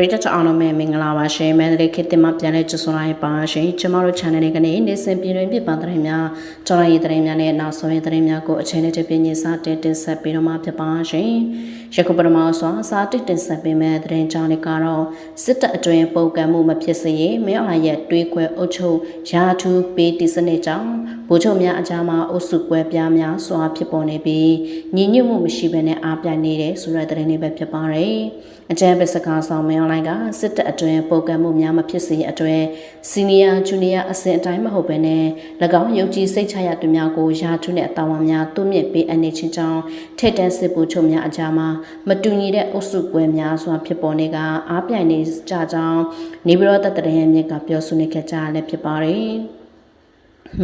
ရိသတ်အားလုံးပဲမင်္ဂလာပါရှင်မန္တလေးခေတ်တင်မှပြန်လဲကြိုဆိုလိုက်ပါရှင်ကျမတို့ channel လေးကနေနေ့စဉ်ပြည်တွင်ပြပသတင်းများကြော်ရည်သတင်းများနဲ့နောက်ဆုံးရသတင်းများကိုအချိန်နဲ့တပြည့်ညစတင်တင်ဆက်ပေးတော့မှာဖြစ်ပါရှင်ယခုပထမဆုံးစာတစ်တင်ဆက်ပေးမယ့်သတင်းကြောင်းလေးကတော့စစ်တပ်အတွင်းပုံကံမှုမဖြစ်စေရေးမင်းအောင်ရဲ့တွေးခွဲအုပ်ချုပ်ရာထူးပေးတီစနစ်ကြောင့်ဗိုလ်ချုပ်များအကြမ်းမှာအုပ်စုကွဲပြားများစွာဖြစ်ပေါ်နေပြီးညီညွတ်မှုမရှိဘဲနဲ့အားပြိုင်နေတဲ့ဆိုတဲ့သတင်းလေးပဲဖြစ်ပါတယ် အကြမ်းဖက်စကားဆောင်မင်းအောင်ကစစ်တပ်အတွင်းပုံကံမှုများမဖြစ်စေရအတွက်စီနီယာဂျူနီယာအဆင့်အတိုင်းမဟုတ်ဘဲနဲ့၎င်းယုံကြည်စိတ်ချရသူများကိုရာထူးနဲ့အတာဝန်များတုံ့မြင့်ပေးအပ်နေခြင်းကြောင့်ထက်တန်းစစ်ဗိုလ်ချုပ်များအကြမ်းမှာမတူညီတဲ့အုပ်စုပွဲများစွာဖြစ်ပေါ်နေကအားပြိုင်နေကြကြောင်းနေပြည်တော်တပ်တရင်မြစ်ကပြောဆိုနေခဲ့ကြလည်းဖြစ်ပါတယ်။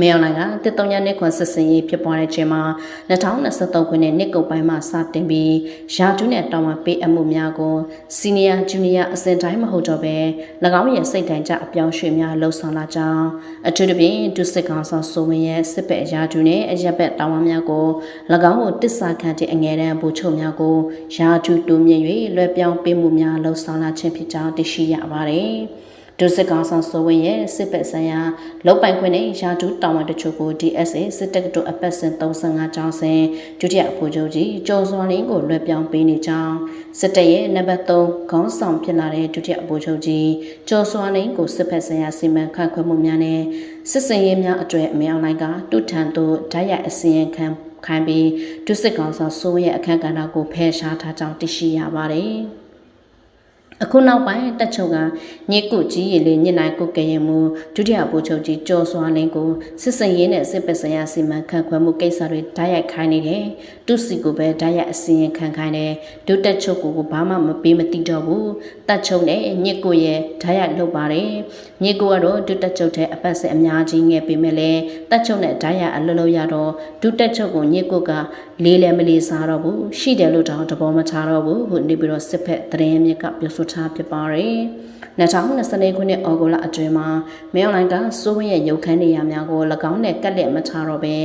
မေယောင်နိုင်ကတစ်တုံညနှစ်ခွန်စစ်စင်ရေးဖြစ်ပွားတဲ့ချိန်မှာ2023ခုနှစ်နှစ်ကုန်ပိုင်းမှာစတင်ပြီးရာထူးနဲ့တောင်းပန်ပေးအပ်မှုများကိုစီနီယာဂျူနီယာအဆင့်တိုင်းမဟုတ်တော့ဘဲ၎င်းရဲ့စိတ်တိုင်ကြအပြောင်းရွှေ့များလှုပ်ဆောင်လာကြောင်းအထူးသဖြင့်ဒုစစ်ကောင်ဆောင်ဆိုဝင်ရဲ့စစ်ဘက်ရာထူးနဲ့အရက်ဘက်တောင်းပန်များကို၎င်းကိုတစ္ဆာခံတဲ့အငယ်တန်းဘူချုပ်များကိုရာထူးတိုးမြင့်၍လွှဲပြောင်းပေးမှုများလှုပ်ဆောင်လာခြင်းဖြစ်ကြောင်းသိရှိရပါတယ်။ ဒုစစ်ကောင်ဆောင်ဆိုဝင်ရဲ့စစ်ပက်ဆိုင်ရာလောက်ပိုင်ခွင့်နဲ့ရာထူးတောင်းဝန်တချို့ကို DSA စစ်တပ်တို့အပတ်စဉ်35ကျောင်းစဉ်ဒုတိယအဖို့ချုပ်ကြီးကျော်စွာလင်းကိုလွှဲပြောင်းပေးနေကြောင်းစစ်တပ်ရဲ့နံပါတ်3ခေါင်းဆောင်ဖြစ်လာတဲ့ဒုတိယအဖို့ချုပ်ကြီးကျော်စွာလင်းကိုစစ်ဖက်ဆိုင်ရာစီမံခန့်ခွဲမှုများနဲ့စစ်စင်ရေးများအတွေ့အမြောက်လိုက်ကတုထန်တို့ဓာတ်ရိုက်အစီရင်ခံခိုင်းပြီးဒုစစ်ကောင်ဆောင်စိုးရဲ့အခန့်ကဏ္ဍကိုဖယ်ရှားထားကြောင်းသိရှိရပါတယ်။ အခုနောက်ပိုင်းတက်ချုပ်ကညစ်ကုကြီးရည်လေးညစ်နိုင်ကုကရင်မူဒုတိယဗိုလ်ချုပ်ကြီးကျော်စွာလင်းကိုစစ်စင်ရေးနဲ့စစ်ပစရာစီမံခန့်ခွဲမှုကိစ္စတွေဓာတ်ရိုက်ခိုင်းနေတယ်။သူစီကိုပဲဓာတ်ရိုက်အစီရင်ခံခိုင်းတယ်။ဒုတက်ချုပ်ကိုဘာမှမပေးမသိတော့ဘူး။တက်ချုပ်နဲ့ညစ်ကုရဲ့ဓာတ်ရိုက်လုပ်ပါတယ်။ညစ်ကုကတော့ဒုတက်ချုပ်တဲ့အပတ်စစ်အများကြီးငယ်ပေးမယ်လေ။တက်ချုပ်နဲ့ဓာတ်ရိုက်အလုပ်လုပ်ရတော့ဒုတက်ချုပ်ကိုညစ်ကုကလေးလည်းမလေးစားတော့ဘူး။ရှိတယ်လို့တောင်တဘောမချတော့ဘူး။ဟိုနေပြီးတော့စစ်ဖက်သတင်းမြစ်ကပြောဆိုထားဖြစ်ပါတယ်။2024ခုနှစ်ဩဂုတ်လအတွင်းမှာမဲအွန်လိုင်းကစိုးဝင်းရဲ့ရုပ်ခန်းနေရာများကို၎င်းနဲ့ကက်လက်မချတော့ဘဲ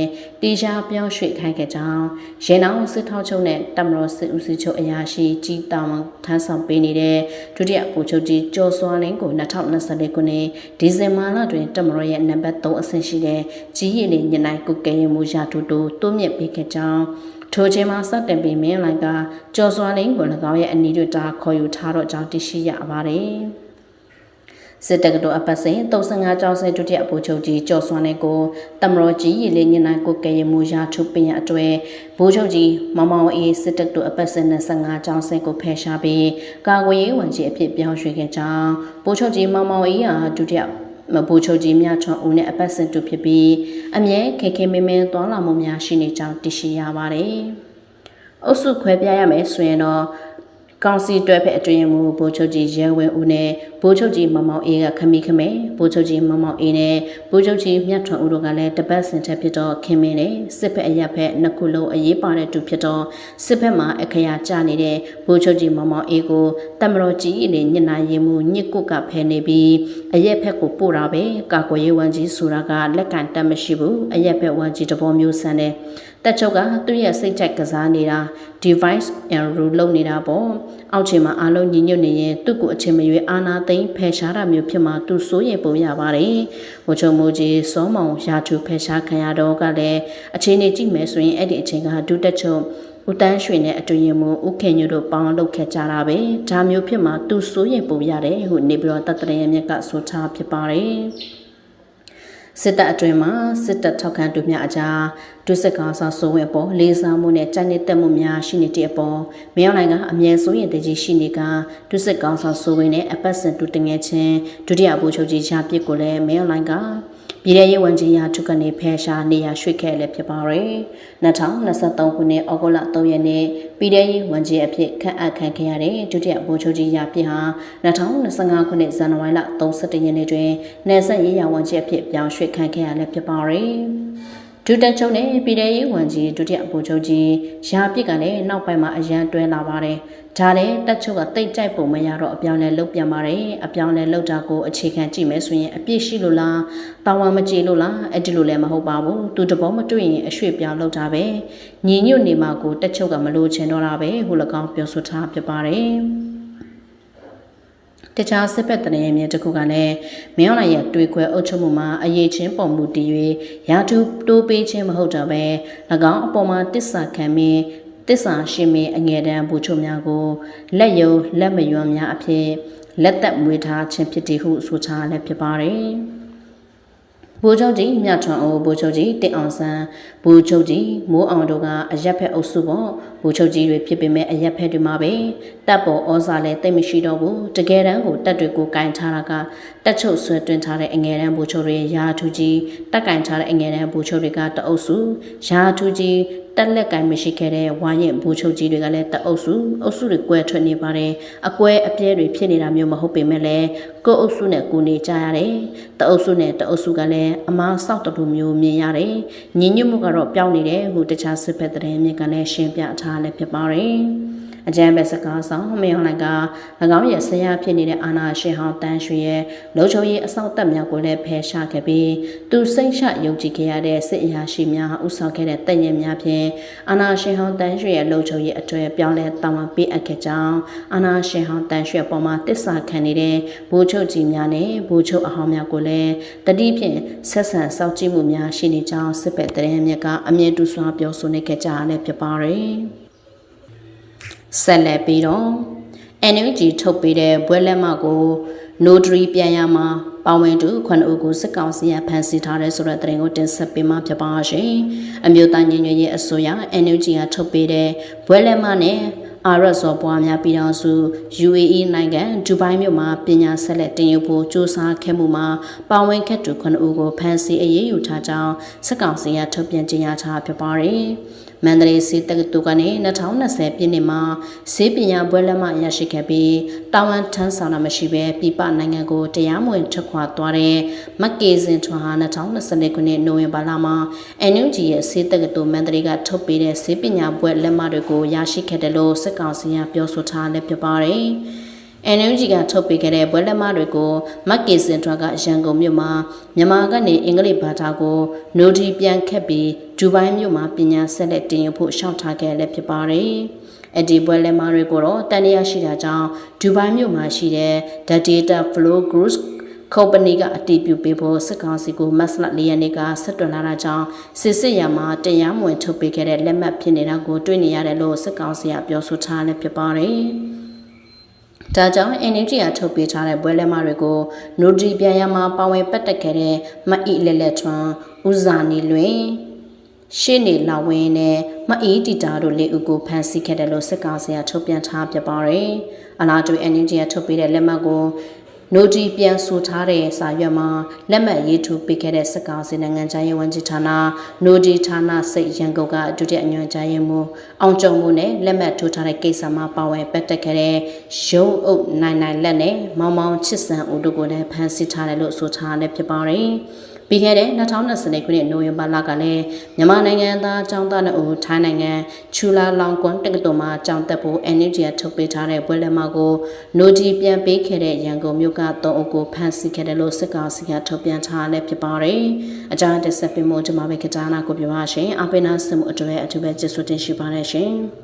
တေရှားပြောင်းရွှေ့ခိုင်းခဲ့ကြောင်းရေနောင်စစ်ထောက်ချုပ်နဲ့တမတော်စစ်ဦးစီးချုပ်အရာရှိကြီးတာဝန်ထမ်းဆောင်ပေးနေတဲ့ဒုတိယဗိုလ်ချုပ်ကြီးကျော်စွာလင်းကို2024ခုနှစ်ဒီဇင်ဘာလတွင်တမတော်ရဲ့နံပါတ်3အဆင့်ရှိတဲ့ကြီးရည်လေးညနိုင်ကုကဲရမှုရာထူးတို့တိုးမြင့်ပေးခဲ့ကြောင်း ထိုချိန်မှာစတင်ပြီးမင်းလိုင်ကကျော်စွာလင်းကို၎င်းရဲ့အနီးတို့တာခေါ်ယူထားတော့ကြောင်းသိရှိရပါတယ်။စစ်တက္ကသိုလ်အပတ်စဉ်35ကျောင်းဆဲဒုတိယဗိုလ်ချုပ်ကြီးကျော်စွမ်းနဲ့ကိုတမတော်ကြီးရည်လေးညနိုင်ကိုကဲရမှုရာထုပင်ရအတွဲဗိုလ်ချုပ်ကြီးမောင်မောင်အေးစစ်တက္ကသိုလ်အပတ်စဉ်25ကျောင်းဆဲကိုဖယ်ရှားပြီးကာကွယ်ရေးဝန်ကြီးအဖြစ်ပြောင်းရွှေ့ခဲ့ကြောင်းဗိုလ်ချုပ်ကြီးမောင်မောင်အေးဟာဒုတိယ မဘူချုပ်ကြီးမြချွန်ဦးနဲ့အပတ်စဉ်တူဖြစ်ပြီးအမြဲခေခေမင်းမင်းသွားလာမှုများရှိနေကြောင်းသိရှိရပါတယ်။အုပ်စုခွဲပြရမယ်ဆိုရင်တော့ကောင်စီတွဲဖက်အတွင်းမူဗိုလ်ချုပ်ကြီးရဲဝဲဦးနဲ့ ဗိုလ်ချုပ်ကြီးမောင်မောင်အေးကခမီခမဲဗိုလ်ချုပ်ကြီးမောင်မောင်အေးနဲ့ဗိုလ်ချုပ်ကြီးမြတ်ထွန်းဦးတို့ကလည်းတပတ်စင်ထက်ဖြစ်တော့ခင်မင်းနဲ့စစ်ဖက်အရက်ဖက်နှစ်ခုလုံးအရေးပါတဲ့သူဖြစ်တော့စစ်ဖက်မှာအခရာကျနေတဲ့ဗိုလ်ချုပ်ကြီးမောင်မောင်အေးကိုတမတော်ကြီးနဲ့ညနာရင်မှုညစ်ကုတ်ကဖဲနေပြီးအရက်ဖက်ကိုပို့တာပဲကာကွယ်ရေးဝန်ကြီးဆိုတာကလက်ကန်တက်မရှိဘူးအရက်ဖက်ဝန်ကြီးတဘောမျိုးဆန်းတယ်တက်ချုပ်ကသူ့ရဲ့စိတ်ချက်ကစားနေတာ device and rule လုပ်နေတာပေါ့အောက်ခြေမှာအားလုံးညီညွတ်နေရင်သူ့ကိုအချိန်မရွေးအာနာသိမ့်ဖယ်ရှားတာမျိုးဖြစ်မှာသူစိုးရိမ်ပုံရပါတယ်ဝချုံမိုးကြီးစောမောင်ရာထူဖယ်ရှားခံရတော့ကလည်းအချိန်နေကြည့်မယ်ဆိုရင်အဲ့ဒီအချိန်ကဒုတက်ချုပ်ဦးတန်းရွှေနဲ့အတွင်ရင်မဦးခင်ညတို့ပေါင်းလုပ်ခဲ့ကြတာပဲဒါမျိုးဖြစ်မှာသူစိုးရိမ်ပုံရတယ်ဟိုနေပြီးတော့တတရရမြက်ကဆိုထားဖြစ်ပါတယ် စစ်တပ်အတွင်မှာစစ်တပ်ထောက်ခံသူများအကြားဒုစစ်ကောင်ဆောင်စိုးဝင်ပေါ်လေးစားမှုနဲ့ကြိုက်နေတဲ့မှုများရှိနေတဲ့အပေါ်မယောင်းနိုင်ကအမြဲစိုးရင်တကြီးရှိနေကဒုစစ်ကောင်ဆောင်စိုးဝင်နဲ့အပတ်စဉ်တူတငယ်ချင်းဒုတိယဗိုလ်ချုပ်ကြီးရှားပြစ်ကိုလည်းမယောင်းနိုင်က ပြည်ထောင်ရေးဝန်ကြီးရာထုကနေဖယ်ရှားနေရရွှေ့ခဲ့လည်းဖြစ်ပါရယ်2023ခုနှစ်ဩဂုတ်လ3ရက်နေ့ပြည်ထောင်ရေးဝန်ကြီးအဖြစ်ခန့်အပ်ခံခဲ့ရတဲ့ဒုတိယဗိုလ်ချုပ်ကြီးရာပြစ်ဟာ2025ခုနှစ်ဇန်နဝါရီလ31ရက်နေ့တွင်နယ်စပ်ရေးရာဝန်ကြီးအဖြစ်ပြောင်းရွှေ့ခံခဲ့ရလည်းဖြစ်ပါရယ် ဒုတက်ချုပ်နဲ့ပြည်ထောင်ရေးဝန်ကြီးဒုတိယဗိုလ်ချုပ်ကြီးရာပြစ်ကလည်းနောက်ပိုင်းမှာအရန်တွဲလာပါတယ်။ဒါနဲ့တက်ချုပ်ကတိတ်ကြိုက်ပုံမရတော့အပြောင်းလဲလုတ်ပြန်ပါတယ်။အပြောင်းလဲလုတ်တာကိုအခြေခံကြည့်မယ်ဆိုရင်အပြစ်ရှိလို့လား။တာဝန်မကြေလို့လား။အဲ့ဒီလိုလည်းမဟုတ်ပါဘူး။သူတဘောမတွေ့ရင်အရွှေ့ပြောင်းလုတ်တာပဲ။ညီညွတ်နေမှာကိုတက်ချုပ်ကမလို့ချင်တော့တာပဲ။ဟို၎င်းပြောဆိုထားဖြစ်ပါတယ်။ တခြားစစ်ဖက်တရင်မြေတစ်ခုကလည်းမင်းအောင်လှိုင်ရဲ့တွေးခွဲအုပ်ချုပ်မှုမှာအရေးချင်းပုံမှုတည်၍ရာထူးတိုးပေးခြင်းမဟုတ်တော့ပဲ၎င်းအပေါ်မှာတစ္ဆာခံပြီးတစ္ဆာရှင်မင်းအငယ်တန်းဘူချုပ်များကိုလက်ယုံလက်မယွမ်းများအဖြစ်လက်သက်မွေးထားခြင်းဖြစ်သည်ဟုဆိုချလည်းဖြစ်ပါတယ်။ဘူချုပ်ကြီးမြတ်ထွန်းအိုဘူချုပ်ကြီးတင့်အောင်ဆန်းဘူချုပ်ကြီးမိုးအောင်တို့ကအရက်ဖက်အုပ်စုပေါ့ ဘူချုပ်ကြီးတွေဖြစ်ပေမဲ့အရက်ဖက်တွေမှာပဲတပ်ပေါ်ဩဇာလည်းတိတ်မရှိတော့ဘူးတကယ်တမ်းကိုတပ်တွေကိုကင်ထားတာကတက်ချုပ်ဆွဲတွင်ထားတဲ့အငယ်တန်းဘူချုပ်တွေရာထူးကြီးတက်ကင်ထားတဲ့အငယ်တန်းဘူချုပ်တွေကတအုပ်စုရာထူးကြီး တက်လက်ကင်မရှိခဲ့တဲ့ဝါရင်ဘူချုပ်ကြီးတွေကလည်းတအုပ်စုအုပ်စုတွေကွဲထွက်နေပါတယ်အကွဲအပြဲတွေဖြစ်နေတာမျိုးမဟုတ်ပေမဲ့လည်းကိုယ်အုပ်စုနဲ့ကိုနေကြရတယ်တအုပ်စုနဲ့တအုပ်စုကလည်းအမားဆောက်တလူမျိုးမြင်ရတယ်ညီညွတ်မှုကတော့ပြောင်းနေတယ်ဟိုတခြားစစ်ဖက်တဲ့မြင့်ကလည်းရှင်းပြထားလည်းဖြစ်ပါတယ် အကြမ်းပဲစကားဆောင်မင်းအောင်လိုက်က၎င်းရဲ့ဆရာဖြစ်နေတဲ့အာနာရှင်ဟောင်းတန်းရွှေရဲ့လုံချုံရေးအဆောက်အဦများကိုလည်းဖယ်ရှားခဲ့ပြီးသူစိတ်ရှယုံကြည်ခဲ့ရတဲ့စစ်အရာရှိများဥဆောင်ခဲ့တဲ့တပ်ရင်းများဖြင့်အာနာရှင်ဟောင်းတန်းရွှေရဲ့လုံချုံရေးအတွေ့ပြောင်းလဲတောင်းပန်ပေးအပ်ခဲ့ကြောင်းအာနာရှင်ဟောင်းတန်းရွှေပေါ်မှာတစ္ဆာခံနေတဲ့ဘူချုပ်ကြီးများနဲ့ဘူချုပ်အဟောင်းများကိုလည်းတတိဖြင့်ဆက်ဆံစောင့်ကြည့်မှုများရှိနေကြောင်းစစ်ပက်တရင်မြက်ကအမြင့်တူစွာပြောဆိုနေခဲ့ကြရလည်းဖြစ်ပါတယ်။ ဆက်လက်ပြီးတော့ NUG ထုတ်ပေးတဲ့ဘွဲလက်မကို notary ပြန်ရမှာပါဝင်သူခုနှစ်ဦးကိုစစ်ကောင်စီကဖမ်းဆီးထားတဲ့ဆိုတဲ့သတင်းကိုတင်ဆက်ပေးမှာဖြစ်ပါရှင်။အမျိုးသားညီညွတ်ရေးအစိုးရ NUG ကထုတ်ပေးတဲ့ဘွဲလက်မနဲ့အာရဆော်ပွားများပြည်တော်စု UAE နိုင်ငံဒူဘိုင်းမြို့မှာပညာဆက်လက်တင်ယူဖို့စ조사ခဲ့မှုမှာပါဝင်ခဲ့သူခုနှစ်ဦးကိုဖမ်းဆီးအရေးယူထားကြောင်းစစ်ကောင်စီကထုတ်ပြန်ကြေညာထားဖြစ်ပါတယ်။ မန္တလေးစီတက္ကသိုလ်ကနေ2020ပြည့်နှစ်မှာစေပညာဘွဲလက်မှရရှိခဲ့ပြီးတာဝန်ထမ်းဆောင်တာမရှိဘဲပြည်ပနိုင်ငံကိုတရားမဝင်ထွက်ခွာသွားတဲ့မက်ကေစင်ထွန်းဟာ2020ခုနှစ်နိုဝင်ဘာလမှာ NUG ရဲ့စေတက္ကသိုလ်မန္တလေးကထုတ်ပေးတဲ့စေပညာဘွဲလက်မှတွေကိုရရှိခဲ့တယ်လို့စစ်ကောင်စီကပြောဆိုထားလည်းဖြစ်ပါတယ်။ NUG ကထုတ်ပေးခဲ့တဲ့ဘွဲလက်မတွေကိုမက်ကီစင်ထွာကရန်ကုန်မြို့မှာမြန်မာကနေအင်္ဂလိပ်ဘာသာကိုနိုဒီပြန်ခက်ပြီးဒူဘိုင်းမြို့မှာပညာဆက်လက်တင်ယူဖို့ရှောက်ထားခဲ့လည်းဖြစ်ပါတယ်။အဒီဘွဲလက်မတွေကိုတော့တန်ရရှိတာကြောင့်ဒူဘိုင်းမြို့မှာရှိတဲ့ The Data Flow Group ကုမ္ပဏီကအတည်ပြုပေးဖို့စစ်ကောင်စီကိုမတ်လ၄ရက်နေ့ကဆက်တွန်လာတာကြောင့်စစ်စစ်ရမှာတရားမဝင်ထုတ်ပေးခဲ့တဲ့လက်မှတ်ဖြစ်နေတာကိုတွေ့နေရတယ်လို့စစ်ကောင်စီကပြောဆိုထားလည်းဖြစ်ပါတယ်။ ဒါကြောင့် NUG ကထုတ်ပေးထားတဲ့ဘွဲလက်မတွေကိုနိုဒီပြန်ရမှာပါဝင်ပတ်သက်ခဲ့တဲ့မအီလက်လက်ထွန်းဦးဇာနေလွင်ရှေ့နေလာဝင်းနဲ့မအီတီတာတို့လေးဦးကိုဖမ်းဆီးခဲ့တယ်လို့စစ်ကောင်စီကထုတ်ပြန်ထားပြပါတယ်။အလားတူ NUG ကထုတ်ပေးတဲ့လက်မှတ်ကို နိုဒီပြန်ဆိုထားတဲ့စာရွက်မှာလက်မှတ်ရေးထိုးပေးခဲ့တဲ့စကားစီနိုင်ငံခြားရေးဝန်ကြီးဌာနနိုဒီဌာနစိတ်ရန်ကုန်ကဒုတိယအညွှန်ကြားရေးမှူးအောင်ကျုံမှုနဲ့လက်မှတ်ထိုးထားတဲ့ကိစ္စမှာပါဝင်ပတ်သက်ခဲ့တဲ့ရုံးအုပ်နိုင်နိုင်လက်နဲ့မောင်မောင်ချစ်စံဦးတို့ကိုလည်းဖမ်းဆီးထားတယ်လို့ဆိုထားတယ်ဖြစ်ပါတယ်။ ပြီးခဲ့တဲ့2020ခုနှစ်နိုဝင်ဘာလကလည်းမြန်မာနိုင်ငံသားចောင်းသားတို့ထိုင်းနိုင်ငံချူလာလောင်ကွန်တက္ကသိုလ်မှာចောင်းတက်ဖို့ NGO ထုတ်ပေးထားတဲ့ပွဲလက်မှကိုနိုဂျီပြန်ပေးခဲ့တဲ့ရန်ကုန်မြို့က၃အုပ်ကိုဖမ်းဆီးခဲ့တယ်လို့စစ်ကောင်စီကထုတ်ပြန်ထားလည်းဖြစ်ပါတယ်။အကြမ်းတက်ဆက်ပြမှုဒီမှာပဲကတာနာကိုပြောပါရှင်။အပိနာစမှုအတွဲအထူးပဲကျေးဇူးတင်ရှိပါတယ်ရှင်။